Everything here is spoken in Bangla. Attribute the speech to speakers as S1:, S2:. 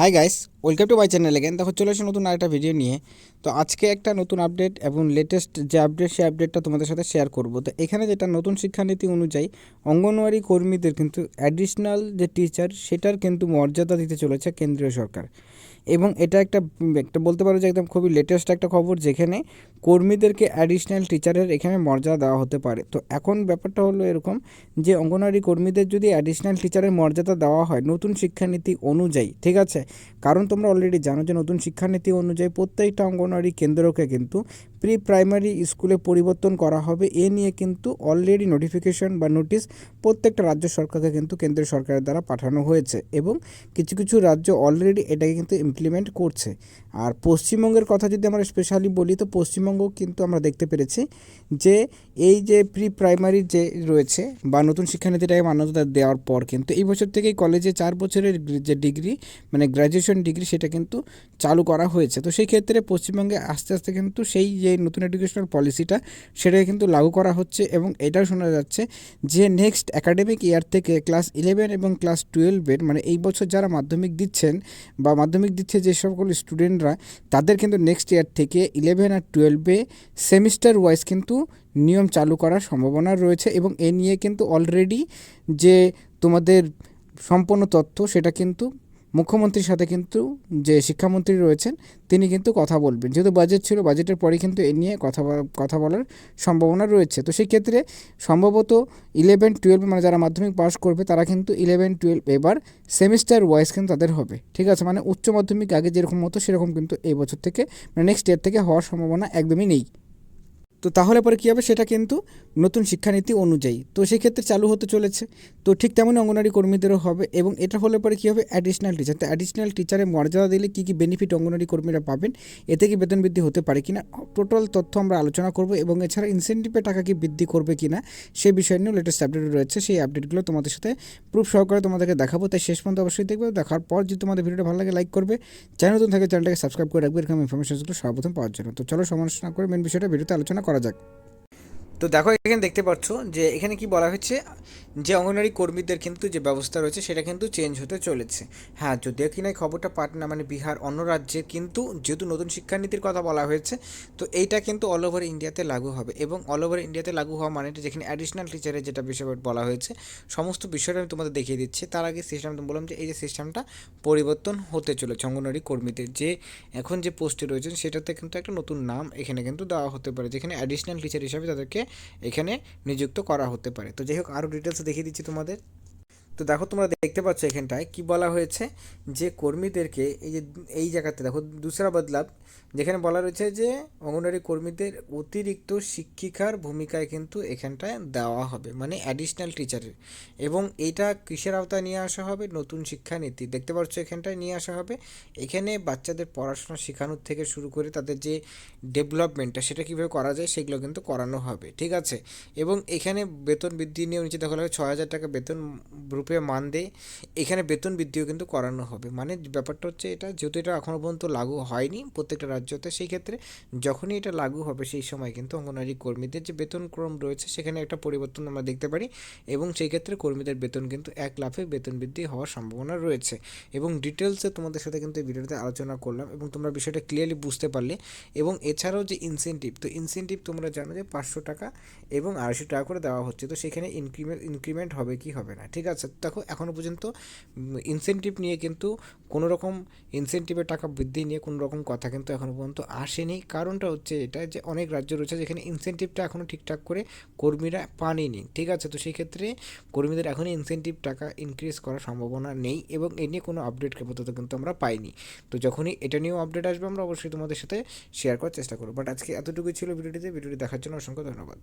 S1: Hi guys welcome to my channel again দেখো, চলে এসে নতুন আরেকটা ভিডিও নিয়ে। তো আজকে একটা নতুন আপডেট এবং লেটেস্ট যে আপডেট সেই আপডেটটা তোমাদের সাথে শেয়ার করব। তো এখানে যেটা নতুন শিক্ষানীতি অনুযায়ী, অঙ্গনওয়াড়ি কর্মীদের কিন্তু অ্যাডিশনাল যে টিচার সেটার কিন্তু মর্যাদা দিতে চলেছে কেন্দ্রীয় সরকার। এবং এটা একটা একটা বলতে পারো যে একদম খুবই লেটেস্ট একটা খবর যেখানে কর্মীদেরকে অ্যাডিশনাল টিচারের এখানে মর্যাদা দেওয়া হতে পারে। তো এখন ব্যাপারটা হলো এরকম যে অঙ্গনওয়াড়ি কর্মীদের যদি অ্যাডিশনাল টিচারের মর্যাদা দেওয়া হয় নতুন শিক্ষানীতি অনুযায়ী, ঠিক আছে? কারণ তোমরা অলরেডি জানো যে নতুন শিক্ষানীতি অনুযায়ী প্রত্যেকটা অঙ্গনওয়াড়ি কেন্দ্রকে কিন্তু প্রি প্রাইমারি স্কুলে পরিবর্তন করা হবে। এ নিয়ে কিন্তু অলরেডি নোটিফিকেশন বা নোটিশ প্রত্যেকটা রাজ্য সরকারকে কিন্তু কেন্দ্রীয় সরকারের দ্বারা পাঠানো হয়েছে এবং কিছু কিছু রাজ্য অলরেডি এটাকে কিন্তু ইমপ্লিমেন্ট করছে। আর পশ্চিমবঙ্গের কথা যদি আমরা স্পেশালি বলি, তো পশ্চিমবঙ্গ কিন্তু আমরা দেখতে পেরেছি যে এই যে প্রি প্রাইমারি যে রয়েছে বা নতুন শিক্ষানীতিটাকে মান্যতা দেওয়ার পর কিন্তু এই বছর থেকেই কলেজে চার বছরের যে ডিগ্রি মানে গ্র্যাজুয়েশন ডিগ্রি সেটা কিন্তু চালু করা হয়েছে। তো সেই ক্ষেত্রে পশ্চিমবঙ্গে আস্তে আস্তে কিন্তু সেই যে নতুন এডুকেশনাল পলিসিটা সেটাকে কিন্তু লাগু করা হচ্ছে এবং এটাও শোনা যাচ্ছে যে নেক্সট একাডেমিক ইয়ার থেকে ক্লাস ইলেভেন এবং ক্লাস টুয়েলভের মানে এই বছর যারা মাধ্যমিক দিচ্ছেন বা মাধ্যমিক দিচ্ছে যে সকল স্টুডেন্টরা তাদের কিন্তু নেক্সট ইয়ার থেকে ইলেভেন আর টুয়েলভে সেমিস্টার ওয়াইজ কিন্তু নিয়ম চালু করার সম্ভাবনা রয়েছে এবং এ নিয়ে কিন্তু অলরেডি যে তোমাদের সম্পূর্ণ তথ্য সেটা কিন্তু মুখ্যমন্ত্রীর সাথে কিন্তু যে শিক্ষামন্ত্রী রয়েছেন, তিনি কিন্তু কথা বলবেন। যেহেতু বাজেট ছিল বাজেটের পরে কিন্তু এ নিয়ে কথা কথা বলার সম্ভাবনা রয়েছে। তো সেই ক্ষেত্রে সম্ভবত ইলেভেন টুয়েলভ মানে যারা মাধ্যমিক পাস করবে, তারা কিন্তু ইলেভেন টুয়েলভ এবার সেমিস্টার ওয়াইজ কিন্তু তাদের হবে। ঠিক আছে? মানে উচ্চ মাধ্যমিক আগে যেরকম হতো, সেরকম কিন্তু এই বছর থেকে মানে নেক্সট ইয়ার থেকে হওয়ার সম্ভাবনা একদমই নেই। তো তাহলে পরে কী হবে? সেটা কিন্তু নতুন শিক্ষানীতি অনুযায়ী। তো সেক্ষেত্রে চালু হতে চলেছে। তো ঠিক তেমনই অঙ্গনারী কর্মীদেরও হবে এবং এটা হলে পরে কী হবে? অ্যাডিশনাল টিচার তো অ্যাডিশনাল টিচারের মর্যাদা দিলে কী কী বেনিফিট অঙ্গনারী কর্মীরা পাবেন? এতে কি বেতন বৃদ্ধি হতে পারে কিনা? টোটাল তথ্য আমরা আলোচনা করব এবং এছাড়া ইনসেন্টিভের টাকা কি বৃদ্ধি করবে কিনা? সেই বিষয় নিয়েও লেটেস্ট আপডেট রয়েছে। সেই আপডেটগুলো তোমাদের সাথে প্রুফ সহকারে তোমাদেরকে দেখাবো। তাই শেষ পর্যন্ত অবশ্যই দেখবে। দেখার পর যদি তোমাদের ভিডিওটা ভালো লাগে লাইক করবে। চ্যানেল নতুন থাকে, চ্যানেলটাকে সাবস্ক্রাইব করে রাখবে। এরকম ইনফরমেশনগুলো সর্বপ্রথম পাওয়ার জন্য। তো চলো সমালোচনা করে মেন বিষয়টা ভিডিওতে আলোচনা করা যাক। তো দেখো, এখানে দেখতে পাচ্ছ যে এখানে কি বলা হয়েছে, যে অঙ্গনওয়াড়ি কর্মীদের কিন্তু যে ব্যবস্থা রয়েছে, সেটা কিন্তু চেঞ্জ হতে চলেছে। হ্যাঁ যদিও কিনা এই খবরটা পাটনা মানে বিহার অন্য রাজ্যে কিন্তু যেহেতু নতুন শিক্ষানীতির কথা বলা হয়েছে, তো এইটা কিন্তু অল ওভার ইন্ডিয়াতে লাগু হবে। এবং অল ওভার ইন্ডিয়াতে লাগু হওয়া মানে যেখানে অ্যাডিশনাল টিচারের যেটা বিষয় বলা হয়েছে, সমস্ত বিষয়টা আমি তোমাদের দেখিয়ে দিচ্ছি। তার আগে সিস্টেমটা বললাম যে এই যে সিস্টেমটা পরিবর্তন হতে চলেছে অঙ্গনওয়াড়ি কর্মীদের। যে এখন যে পোস্টে রয়েছেন, সেটাতে কিন্তু একটা নতুন নাম এখানে কিন্তু দেওয়া হতে পারে, যেখানে অ্যাডিশনাল টিচার হিসাবে তাদেরকে এখানে নিযুক্ত করা হতে পারে। তো যাই হোক আরও ডিটেলস দেখিয়ে দিচ্ছি তোমাদের। তো দেখো তোমরা দেখতে পাচ্ছ এখানটায় কি বলা হয়েছে? যে কর্মীদেরকে এই যে এই জায়গাতে দেখো দুসরা বদলাব, যেখানে বলা রয়েছে যে অঙ্গনওয়াড়ি কর্মীদের অতিরিক্ত শিক্ষিকার ভূমিকায় কিন্তু এখানটায় দেওয়া হবে মানে অ্যাডিশনাল টিচারের এবং এইটা কিসের আওতায় নিয়ে আসা হবে? নতুন শিক্ষানীতি। দেখতে পাচ্ছ এখানটায় নিয়ে আসা হবে। এখানে বাচ্চাদের পড়াশোনা শেখানোর থেকে শুরু করে তাদের যে ডেভেলপমেন্টটা সেটা কীভাবে করা যায় সেগুলো কিন্তু করানো হবে, ঠিক আছে? এবং এখানে বেতন বৃদ্ধি নিয়ে নিচে দেখা হবে ছ হাজার টাকা বেতন রূপে মান দেয় এখানে বেতন বৃদ্ধিও কিন্তু করানো হবে। মানে ব্যাপারটা হচ্ছে এটা, যেহেতু এটা এখনও পর্যন্ত লাগু হয়নি প্রত্যেকটা রাজ্যতে, সেই ক্ষেত্রে যখনই এটা লাগু হবে সেই সময় কিন্তু অঙ্গনওয়াড়ি কর্মীদের যে বেতনক্রম রয়েছে সেখানে একটা পরিবর্তন আমরা দেখতে পারি এবং সেই ক্ষেত্রে কর্মীদের বেতন কিন্তু এক লাফে বেতন বৃদ্ধি হওয়ার সম্ভাবনা রয়েছে। এবং ডিটেলসে তোমাদের সাথে কিন্তু এই ভিডিওতে আলোচনা করলাম এবং তোমরা বিষয়টা ক্লিয়ারলি বুঝতে পারলে। এবং এছাড়াও যে ইনসেন্টিভ তো ইনসেন্টিভ তোমরা জানো যে পাঁচশো টাকা এবং আড়াইশো টাকা করে দেওয়া হচ্ছে। তো সেখানে ইনক্রিমেন্ট ইনক্রিমেন্ট হবে কি হবে না, ঠিক আছে? দেখো এখনও পর্যন্ত ইনসেন্টিভ নিয়ে কিন্তু কোনো রকম ইনসেন্টিভের টাকা বৃদ্ধি নিয়ে কোনো রকম কথা কিন্তু এখনও পর্যন্ত আসেনি। কারণটা হচ্ছে এটা যে অনেক রাজ্য রয়েছে যেখানে ইনসেন্টিভটা এখনও ঠিকঠাক করে কর্মীরা পানিনি। ঠিক আছে, তো সেই ক্ষেত্রে কর্মীদের এখনই ইনসেন্টিভ টাকা ইনক্রিজ করার সম্ভাবনা নেই এবং এ নিয়ে কোনো আপডেট আপাতত কিন্তু আমরা পাইনি। তো যখনই এটা নিয়েও আপডেট আসবে, আমরা অবশ্যই তোমাদের সাথে শেয়ার করার চেষ্টা করব। বাট আজকে এতটুকুই ছিল ভিডিওটিতে। ভিডিওটি দেখার জন্য অসংখ্য ধন্যবাদ।